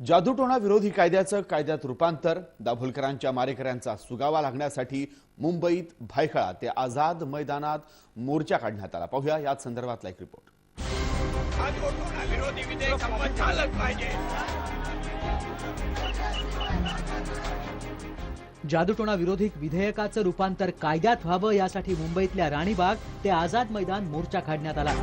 जादूटोणा विरोधी कायद्याचं कायद्यात रूपांतर दाभोलकरांच्या मारेकऱ्यांचा सुगावा लागण्यासाठी मुंबईत भायखळा ते आझाद मैदानात मोर्चा काढण्यात आला. पाहूया याच संदर्भातला एक रिपोर्ट जादूटोणा विरोधी विधेयक संमत झालंच पाहिजे. जादूटोणा विरोधी विधेयकाचं रूपांतर कायद्यात व्हावं यासाठी मुंबईतल्या राणीबाग ते आझाद मैदान मोर्चा काढण्यात आला.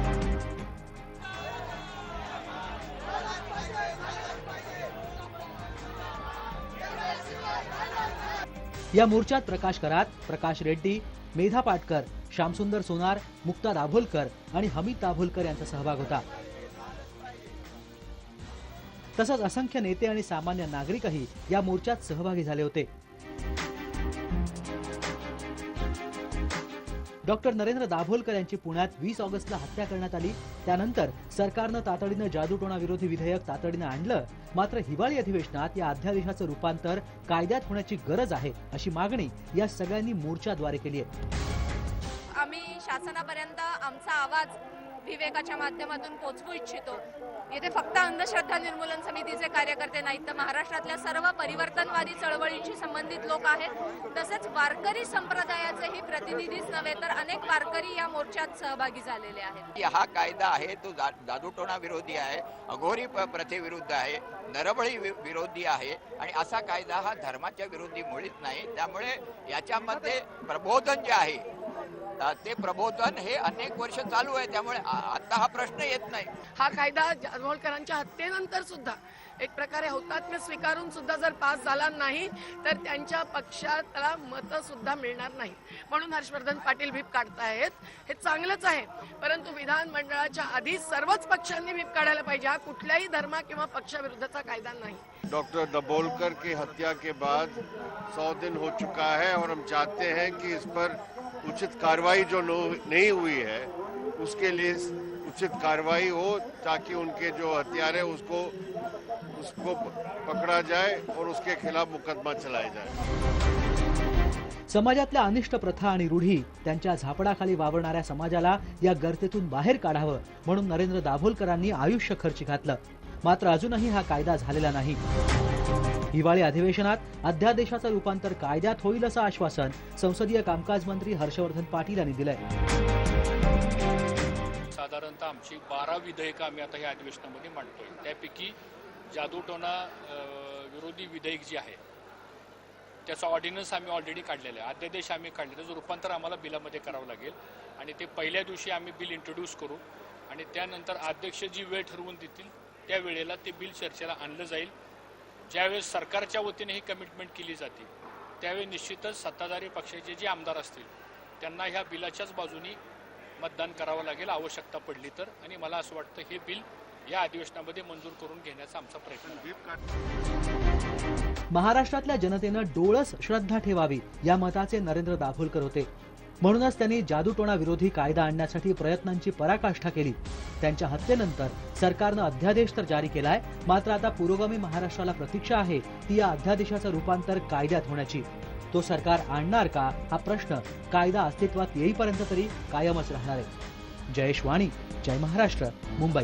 या मोर्चात प्रकाश करात प्रकाश रेड्डी मेधा पाटकर श्यामसुंदर सोनार मुक्ता दाभोलकर आणि हमीद दाभोलकर यांचा सहभाग होता. तसंच असंख्य नेते आणि सामान्य नागरिकही या मोर्चात सहभागी झाले होते. डॉक्टर नरेंद्र दाभोलकर यांची पुण्यात वीस ऑगस्टला हत्या करण्यात आली. त्यानंतर सरकारनं तातडीनं जादूटोणा विरोधी विधेयक तातडीनं आणलं. मात्र हिवाळी अधिवेशनात या अध्यादेशाचं रूपांतर कायद्यात होण्याची गरज आहे अशी मागणी या सगळ्यांनी मोर्चाद्वारे केली आहे. आम्ही शासनापर्यंत आमचा आवाज विवेकाच्या माध्यमातून पोहोचवू इच्छितो. इथे फक्त अंधश्रद्धा निर्मूलन समितीचे कार्यकर्ते नाहीत तर महाराष्ट्रातल्या सर्व परिवर्तनवादी चळवळींशी संबंधित लोक आहेत. तसेच वारकरी संप्रदायाचेही प्रतिनिधीच नव्हे तर अनेक वारकरी या मोर्चात सहभागी झालेले आहेत. हा कायदा आहे तो जादूटोणा विरोधी आहे अघोरी प्रथेविरुद्ध आहे नरबळी विरोधी आहे आणि असा कायदा हा धर्माच्या विरोधी मुळीच नाही. त्यामुळे याच्यामध्ये प्रबोधन जे आहे ते प्रबोधन हे अनेक वर्ष चालू आहे त्यामुळे आता हा प्रश्न येत नाही. हा कायदा जाधवळकरांच्या हत्येनंतर सुद्धा एक प्रकारे हौतात्म्य स्वीकारून सुद्धा जर पास झाला नाही तर त्यांच्या पक्षाला मतं सुद्धा मिळणार नाही. म्हणून हर्षवर्धन पाटील व्हीप काढतायत. हे चांगलंच आहे परंतु विधानमंडळाच्या आधी सर्वच पक्षांनी व्हीप काढायला पाहिजे. हा कुठल्याही धर्मा किंवा पक्षाविरुद्धचा कायदा नाही. डॉक्टर दबोलकर की हत्या के बाद सौ दिन हो चुका है और हम चाहते हैं कि इस पर उचित कार्रवाई जो नहीं हुई है उसके लिए उचित कार्रवाई हो ताकि उनके जो हत्यारे उसको उसको पकड़ा जाए और उसके खिलाफ मुकदमा चलाया जाए। समाजातल्या अनिष्ट प्रथा आणि रूढी त्यांच्या झापडाखाली वावरणाऱ्या समाजाला या गर्तेतून बाहेर काढावं म्हणून नरेंद्र दाभोलकरांनी आयुष्य खर्ची घातलं. मात्र अजूनही हा कायदा झालेला नाही. हिवाळी अधिवेशनात अध्यादेशाचं रूपांतर कायद्यात होईल असं आश्वासन संसदीय कामकाज मंत्री हर्षवर्धन पाटील यांनी दिलंय. साधारणतः आमची बारा विधेयकं आम्ही आता ह्या अधिवेशनामध्ये मांडतोय. त्यापैकी जादूटोणा विरोधी विधेयक जे आहे त्याचा ऑर्डिनन्स आम्ही ऑलरेडी काढलेला आहे. अध्यादेश आम्ही काढलेला जो रूपांतर आम्हाला बिलामध्ये करावं लागेल. आणि ते पहिल्या दिवशी आम्ही बिल इंट्रोड्यूस करू. आणि त्यानंतर अध्यक्ष जी वेळ ठरवून देतील त्या वेळेला ते बिल चर्चेला आणलं जाईल. ज्यावेळेस सरकारच्या वतीने ही कमिटमेंट केली जाते त्यावेळी निश्चितच सत्ताधारी पक्षाचे जे आमदार असतील त्यांना ह्या बिलाच्याच बाजूनी मतदान करावं लागेल आवश्यकता पडली तर. आणि मला असं वाटतं हे बिल या अधिवेशनामध्ये मंजूर करून घेण्याचा आमचा प्रयत्न महाराष्ट्रातल्या जनतेनं डोळस श्रद्धा ठेवावी या मताचे नरेंद्र दाभोलकर होते. म्हणूनच त्यांनी जादूटोणा विरोधी कायदा आणण्यासाठी प्रयत्नांची पराकाष्ठा केली. त्यांच्या हत्येनंतर सरकारनं अध्यादेश तर जारी केलाय मात्र आता पुरोगामी महाराष्ट्राला प्रतीक्षा आहे ती या अध्यादेशाचं रूपांतर कायद्यात होण्याची. तो सरकार आणणार का हा प्रश्न कायदा अस्तित्वात येईपर्यंत तरी कायमच राहणार आहे. जयेश वाणी जय महाराष्ट्र मुंबई.